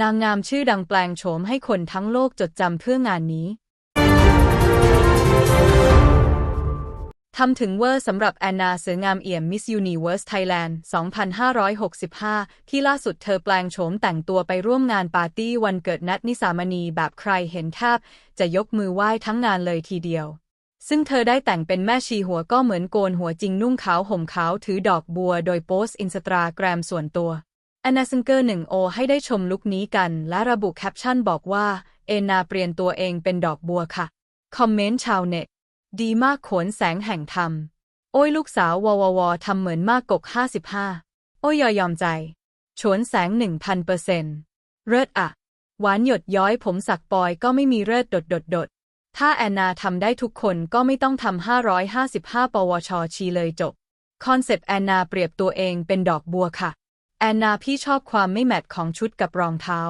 นางงามชื่อดังแปลงโฉมให้คนทั้งโลกจดจำเพื่องานนี้ ทำถึงเวอร์สำหรับแอนนาเสืองามเอี่ยม Miss Universe Thailand 2565 ที่ล่าสุดเธอแปลงโฉมแต่งตัวไปร่วมงานปาร์ตี้วันเกิดนัดนิสามณีแบบใครเห็นแทบจะยกมือไหว้ทั้งงานเลยทีเดียวซึ่งเธอได้แต่งเป็นแม่ชีหัวก็เหมือนโกนหัวจริงนุ่งขาวห่มขาวถือดอกบัวโดยโพสต์อินสตาแกรมส่วนตัว แอนนาซิงเกอร์หนึ่งโอให้ได้ชมลุคนี้กัน และระบุแคปชั่นบอกว่า เอนาเปลี่ยนตัวเองเป็นดอกบัวค่ะ คอมเมนต์ชาวเน็ต ดีมากโขนแสงแห่งธรรม โอ้ยลูกสาววววทำเหมือนมากกกห้าสิบห้าโอ้ยยอยอมใจโฉนแสงหนึ่งพันเปอร์เซ็นต์เลิศอะหวานหยดย้อยผมสักปอยก็ไม่มีเลิศดดดดดดถ้าแอนนาทำได้ทุกคนก็ไม่ต้องทำห้าร้อยห้าสิบห้าปวช ชีเลยจบ คอนเซปต์แอนนาเปรียบตัวเองเป็นดอกบัวค่ะ แอนนาพี่ชอบความไม่แมทของชุดกับรองเท้า